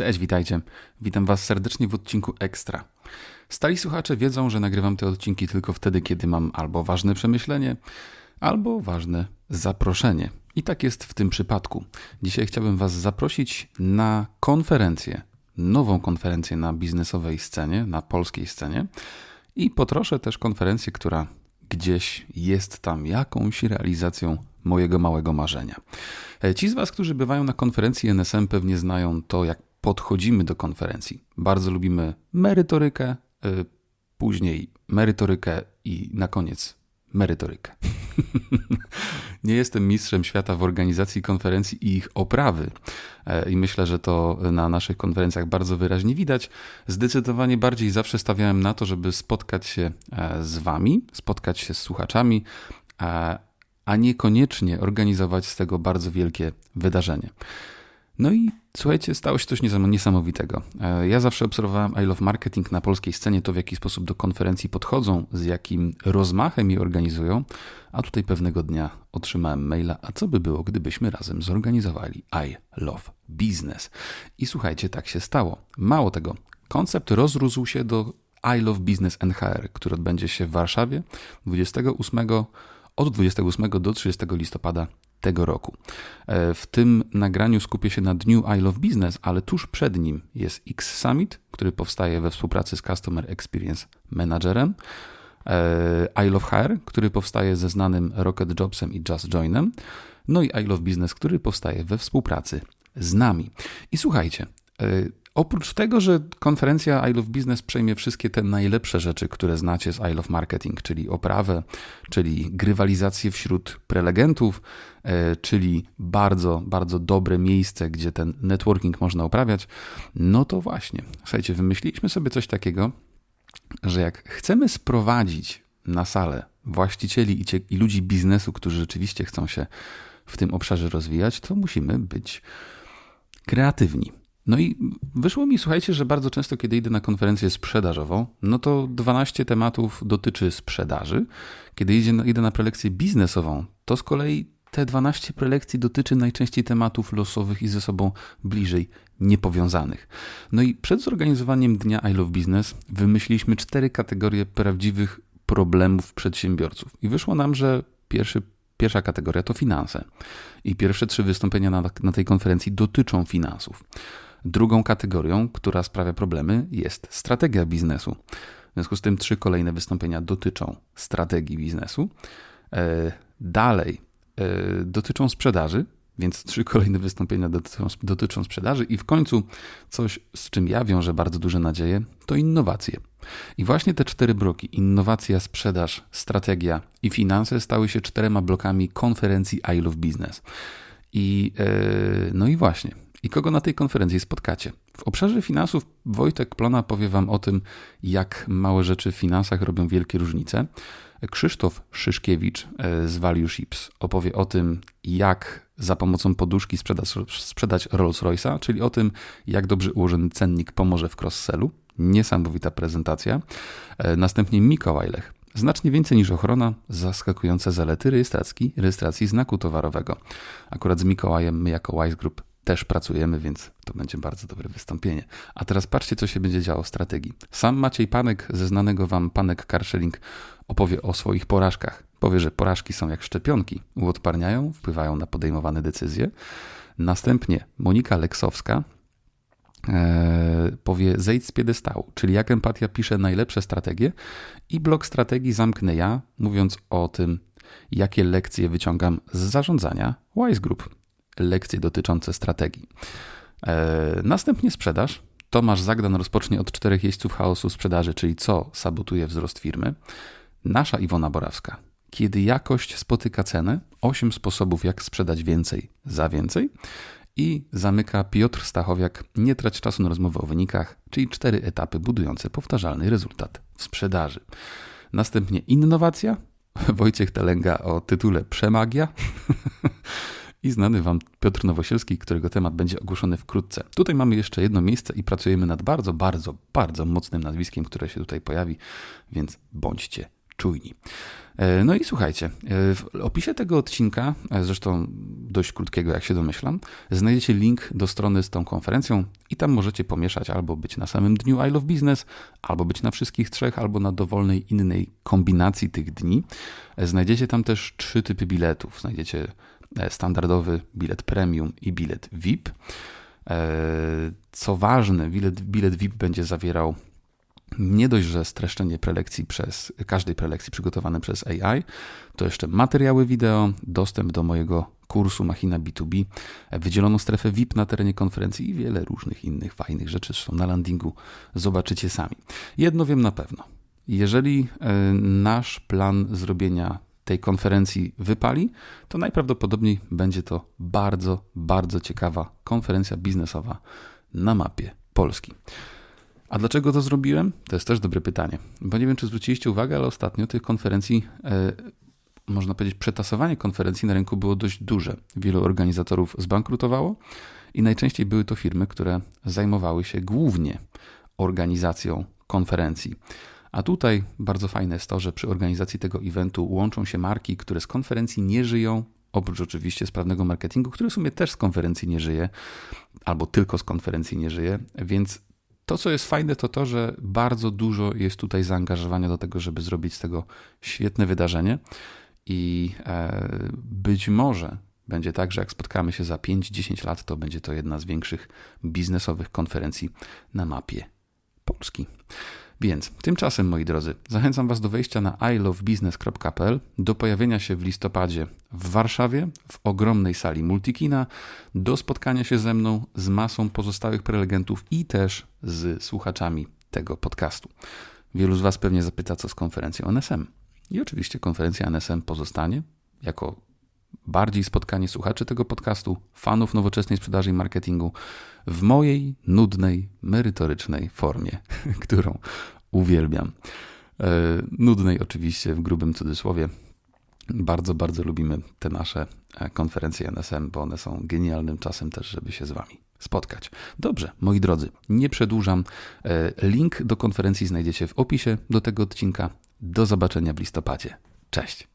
Cześć, witajcie. Witam Was serdecznie w odcinku Ekstra. Stali słuchacze wiedzą, że nagrywam te odcinki tylko wtedy, kiedy mam albo ważne przemyślenie, albo ważne zaproszenie. I tak jest w tym przypadku. Dzisiaj chciałbym Was zaprosić na konferencję, nową konferencję na biznesowej scenie, na polskiej scenie i potroszę też konferencję, która gdzieś jest tam jakąś realizacją mojego małego marzenia. E, ci z Was, którzy bywają na konferencji NSM, pewnie znają to, jak podchodzimy do konferencji. Bardzo lubimy merytorykę, y, później merytorykę i na koniec merytorykę. Nie jestem mistrzem świata w organizacji konferencji i ich oprawy. E, I myślę, że to na naszych konferencjach bardzo wyraźnie widać. Zdecydowanie bardziej zawsze stawiałem na to, żeby spotkać się e, z Wami, spotkać się z słuchaczami, e, a niekoniecznie organizować z tego bardzo wielkie wydarzenie. No i słuchajcie, stało się coś niesamowitego. E, ja zawsze obserwowałem I Love Marketing na polskiej scenie, to w jaki sposób do konferencji podchodzą, z jakim rozmachem je organizują, a tutaj pewnego dnia otrzymałem maila, a co by było, gdybyśmy razem zorganizowali I Love Business. I słuchajcie, tak się stało. Mało tego, koncept rozrósł się do I Love Business NHR, który odbędzie się w Warszawie 28, od 28 do 30 listopada tego roku. E, w tym nagraniu skupię się na dniu I Love Business, ale tuż przed nim jest X Summit, który powstaje we współpracy z Customer Experience Managerem. E, I Love HR, który powstaje ze znanym Rocket Jobsem i Just Joinem. No i I Love Business, który powstaje we współpracy z nami. I słuchajcie, e, Oprócz tego, że konferencja I Love Business przejmie wszystkie te najlepsze rzeczy, które znacie z I Love Marketing, czyli oprawę, czyli grywalizację wśród prelegentów, e, czyli bardzo, bardzo dobre miejsce, gdzie ten networking można uprawiać, no to właśnie, słuchajcie, wymyśliliśmy sobie coś takiego, że jak chcemy sprowadzić na salę właścicieli i, i ludzi biznesu, którzy rzeczywiście chcą się w tym obszarze rozwijać, to musimy być kreatywni. No i wyszło mi, słuchajcie, że bardzo często, kiedy idę na konferencję sprzedażową, no to 12 tematów dotyczy sprzedaży. Kiedy idę na, idę na prelekcję biznesową, to z kolei te 12 prelekcji dotyczy najczęściej tematów losowych i ze sobą bliżej niepowiązanych. No i przed zorganizowaniem dnia I Love Business wymyśliliśmy cztery kategorie prawdziwych problemów przedsiębiorców. I wyszło nam, że pierwszy Pierwsza kategoria to finanse. I pierwsze trzy wystąpienia na, na, tej konferencji dotyczą finansów. Drugą kategorią, która sprawia problemy, jest strategia biznesu. W związku z tym trzy kolejne wystąpienia dotyczą strategii biznesu. E, dalej e, dotyczą sprzedaży, więc trzy kolejne wystąpienia dotyczą, dotyczą sprzedaży i w końcu coś, z czym ja wiążę bardzo duże nadzieje, to innowacje. I właśnie te cztery bloki innowacja, sprzedaż, strategia i finanse stały się czterema blokami konferencji I Love Business. I yy, no i właśnie. I kogo na tej konferencji spotkacie? W obszarze finansów Wojtek Plona powie Wam o tym, jak małe rzeczy w finansach robią wielkie różnice. Krzysztof Szyszkiewicz e, z Value Ships opowie o tym, jak za pomocą poduszki sprzedać, sprzedać Rolls-Royce'a, czyli o tym, jak dobrze ułożony cennik pomoże w cross-sellu. Niesamowita prezentacja. E, następnie Mikołaj Lech. Znacznie więcej niż ochrona, zaskakujące zalety rejestracji, rejestracji znaku towarowego. Akurat z Mikołajem my jako Wise Group też pracujemy, więc to będzie bardzo dobre wystąpienie. A teraz patrzcie, co się będzie działo w strategii. Sam Maciej Panek ze znanego wam Panek Carsharing opowie o swoich porażkach. Powie, że porażki są jak szczepionki, uodparniają, wpływają na podejmowane decyzje. Następnie Monika Leksowska e, powie zejdź z piedestału, czyli jak empatia pisze najlepsze strategie i blok strategii zamknę ja, mówiąc o tym, jakie lekcje wyciągam z zarządzania Wise Group. Lekcje dotyczące strategii. E, następnie sprzedaż. Tomasz Zagdan rozpocznie od czterech jeźdźców chaosu sprzedaży, czyli co sabotuje wzrost firmy. Nasza Iwona Borawska. Kiedy jakość spotyka cenę, 8 sposobów jak sprzedać więcej za więcej. I zamyka Piotr Stachowiak, nie trać czasu na rozmowę o wynikach, czyli cztery etapy budujące powtarzalny rezultat w sprzedaży. Następnie innowacja, Wojciech Telenga o tytule Przemagia i znany Wam Piotr Nowosielski, którego temat będzie ogłoszony wkrótce. Tutaj mamy jeszcze jedno miejsce i pracujemy nad bardzo, bardzo, bardzo mocnym nazwiskiem, które się tutaj pojawi, więc bądźcie czujni. E, no i słuchajcie, e, w opisie tego odcinka, e, zresztą dość krótkiego, jak się domyślam, znajdziecie link do strony z tą konferencją i tam możecie pomieszać albo być na samym dniu I Love Business, albo być na wszystkich trzech, albo na dowolnej innej kombinacji tych dni. Znajdziecie tam też trzy typy biletów. Znajdziecie standardowy bilet premium i bilet VIP. Co ważne, bilet, bilet VIP będzie zawierał nie dość, że streszczenie prelekcji przez każdej prelekcji przygotowane przez AI, to jeszcze materiały wideo, dostęp do mojego kursu Machina B2B, wydzieloną strefę VIP na terenie konferencji i wiele różnych innych fajnych rzeczy. Zresztą na landingu zobaczycie sami. Jedno wiem na pewno. Jeżeli e, nasz plan zrobienia tej konferencji wypali, to najprawdopodobniej będzie to bardzo, bardzo ciekawa konferencja biznesowa na mapie Polski. A dlaczego to zrobiłem? To jest też dobre pytanie. Bo nie wiem, czy zwróciliście uwagę, ale ostatnio tych konferencji, e, można powiedzieć, przetasowanie konferencji na rynku było dość duże. Wielu organizatorów zbankrutowało i najczęściej były to firmy, które zajmowały się głównie organizacją konferencji. A tutaj bardzo fajne jest to, że przy organizacji tego eventu łączą się marki, które z konferencji nie żyją, oprócz oczywiście sprawnego marketingu, który w sumie też z konferencji nie żyje, albo tylko z konferencji nie żyje, więc to, co jest fajne, to to, że bardzo dużo jest tutaj zaangażowania do tego, żeby zrobić z tego świetne wydarzenie. I e, być może będzie tak, że jak spotkamy się za 5-10 lat, to będzie to jedna z większych biznesowych konferencji na mapie Polski. Więc tymczasem, moi drodzy, zachęcam Was do wejścia na ilovebusiness.pl, do pojawienia się w listopadzie w Warszawie, w ogromnej sali Multikina, do spotkania się ze mną, z masą pozostałych prelegentów i też z słuchaczami tego podcastu. Wielu z Was pewnie zapyta, co z konferencją NSM. I oczywiście konferencja NSM pozostanie jako bardziej spotkanie słuchaczy tego podcastu, fanów nowoczesnej sprzedaży i marketingu w mojej nudnej, merytorycznej formie, którą uwielbiam. E, nudnej oczywiście w grubym cudzysłowie. Bardzo, bardzo lubimy te nasze e, konferencje NSM, bo one są genialnym czasem też, żeby się z Wami spotkać. Dobrze, moi drodzy, nie przedłużam. E, link do konferencji znajdziecie w opisie do tego odcinka. Do zobaczenia w listopadzie. Cześć.